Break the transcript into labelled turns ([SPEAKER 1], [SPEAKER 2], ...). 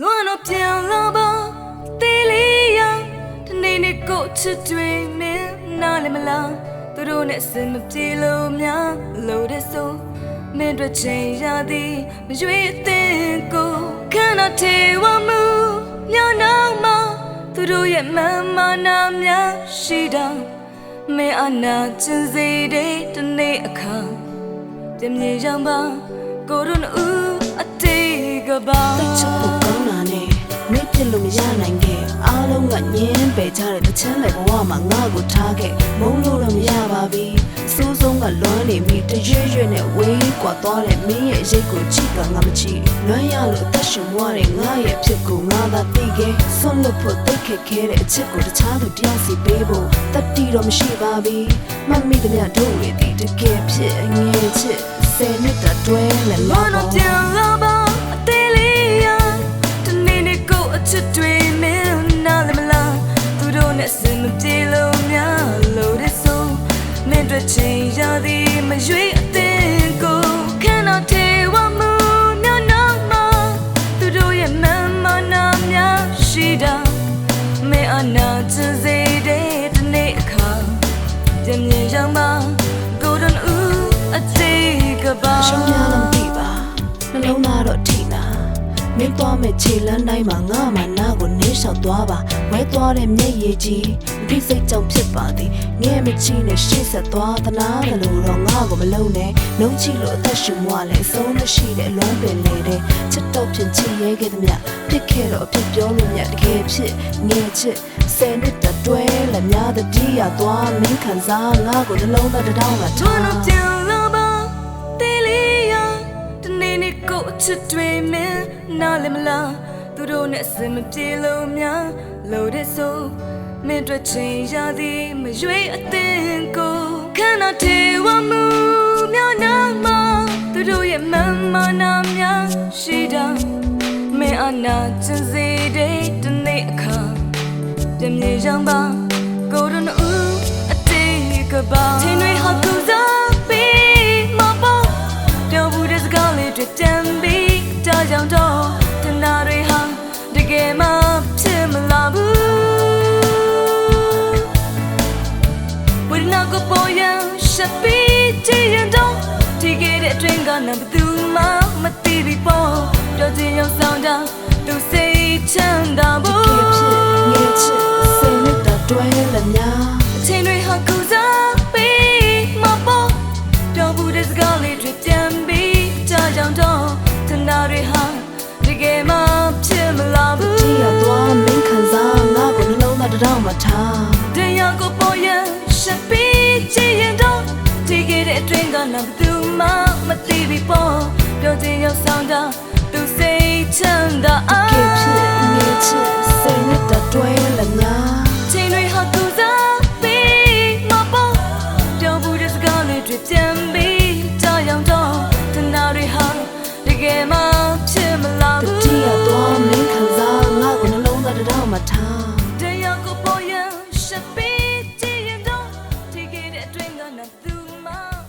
[SPEAKER 1] လွမ်းတော့ပြန်လာပါတေးလေးရတနေ့နေ့ကိုချစ်တွေမင်းနားလည်းမလားသူတို့နဲ့အစင်မပြေလို့များလို့တဲ့ဆိုမင်းတို့ချိန်ရသည်မရွေးအသင်ကိုခန္ဓာထေဝမှုညနာမှာသူတို့ရဲ့မန်မာနာများရှိတာမင်းအနာကျင်စေတဲ့တနေ့အခါပြင်းမြေရောက်ပါကိုရုံဦးအတေးကပါ
[SPEAKER 2] တဲ့တချမ်းတဲ့ဘဝမှာငါ့ကိုထားခဲ့မုန်းလို့တော့မရပါဘူးစိုးဆုံးကလွမ်းနေပြီတရွရွနဲ့ဝေးကွာသွားတဲ့မင်းရဲ့ရိတ်ကိုကြည့်ကငါမကြည့်လွမ်းရလို့အသက်ရှင်မွားတဲ့ငါရဲ့အဖြစ်ကိုငါသာသိခဲ့ဆုံးလို့ဖို့တိတ်ခက်ခဲတဲ့အချက်ကိုတခြားသူတယောက်စီပေးဖို့တတိတော့မရှိပါဘူးမမိသမျှတို့တွေဒီတကယ်ဖြစ်အငယ်ချစ်ဆယ်နှစ်တတွဲလဲ
[SPEAKER 1] မ
[SPEAKER 2] လော
[SPEAKER 1] နော
[SPEAKER 2] တော့
[SPEAKER 1] ပြန်လာပါအသေးလေးရတနေ့နေ့ကိုအချစ်တွေမင်းနားလည်းမလား သူတို့နဲ့စင်မပြေလို့များလို့တဲ့ဆိုမင်းတို့ချိန်ရသည်မရွေးအသင်ကိုခန္ဓာထေဝမှုညနာမှာသူတို့ရဲ့မန်မာနာများရှိတာမင်းအနာချင်စေတဲ့တနေ့အခါပြင်းပြင်းရောက်မှာ golden ooh အတေးကပါ
[SPEAKER 2] ရှုံးရလို့မသိပါနှလုံးသားတော့ထိနာမင်းသွားမဲ့ခြေလမ်းတိုင်းမှာငါမှ နာကိုနင်းလျှောက်သွားပါဝဲသွားတဲ့မျက်ရည်ကြီးဒီစိတ်ကြောင့်ဖြစ်ပါသည်ငဲ့မချီနဲ့ရှေ့ဆက်သွားသနာတယ်လို့တော့ငါကိုမလုံးနဲ့နှုံးချလို့အသက်ရှင်မွားလဲအဆုံးမရှိတဲ့အလွမ်းပင်လေတဲ့ချစ်တော့ဖြစ်ချင်ရဲခဲ့သည်မြဖြစ်ခဲ့တော့အဖြစ်ပြောလို့မြတကယ်ဖြစ်ငဲ့ချစ်ဆယ်နှစ်တတွဲလည်းများတဲ့ဒီရသွားမင်းခံစားငါကိုနှလုံးသားတစ်တောင်းက
[SPEAKER 1] ထွ
[SPEAKER 2] ထား
[SPEAKER 1] န်း တော့ပြန်လာပါတေးလေးရတနေ့နေ့ကိုအချစ်တွေမင်းနားလည်းမလားသူတို့နဲ့အစင်မပြေလို့များလို့တဲ့ဆိုမင်းတို့ချိန်ရသည်မရွေးအသင်ကိုခန္ဓာထေဝမှုများနာမှာသူတို့ရဲ့မန်မာနာများရှိတာမင်းအနာကျင်စေတဲ့တနေ့အခါပြင်းမြေရောက်ပါကိုရုံဦးအတေးကပါ ကိုပေါ်ရန်ရှပ်ပြီးကြည်ရင်တော့ဒီကဲတဲ့အတွင်းကနံဘသူမှမသိပြီပေါ့ပြောချင်ရောက်ဆောင်တာသူစိတ်ချမ်းသာဖို့
[SPEAKER 2] ဖြစ်ဖြစ်ငဲ့ချစ်ဆယ်နှစ်တတွဲလည်းများ
[SPEAKER 1] အချိန်တွေဟာကူစားပြီးမပေါ်ပြောဘူးတဲ့စကားလေးတွေပြန်ပြီးကြာကြောင်တော့တနာတွေဟာတကယ်မှဖြစ်မလာဘူး
[SPEAKER 2] ကြည်ရသွားမင်းခံစားငါကိုနှလုံးသားတစ်တောင်းမှထား
[SPEAKER 1] မှမသိပြီပေါ့ပြောချင်ရောက်ဆောင်တော့သူစိတ်ချမ်းသာအားကဖြစ်ငယ်ချစ်စိတ်နဲ့တတွဲလာညာချိန်တွေဟာသူစားပြီးမပေါ့ပြောဘူးတဲ့စကားတွေတွေပြန်ပြီးကြောက်ရောင်တော့တနာတွေဟာတကယ်
[SPEAKER 2] မှဖြစ်
[SPEAKER 1] မလားဘူးတတိယတ
[SPEAKER 2] ော့မင်းခံစားငါ့ကိုနှလုံးသားတတော်မှထားတ
[SPEAKER 1] ရားကိုပေါ်ရန်ရှက်ပြီး Nothing on a through my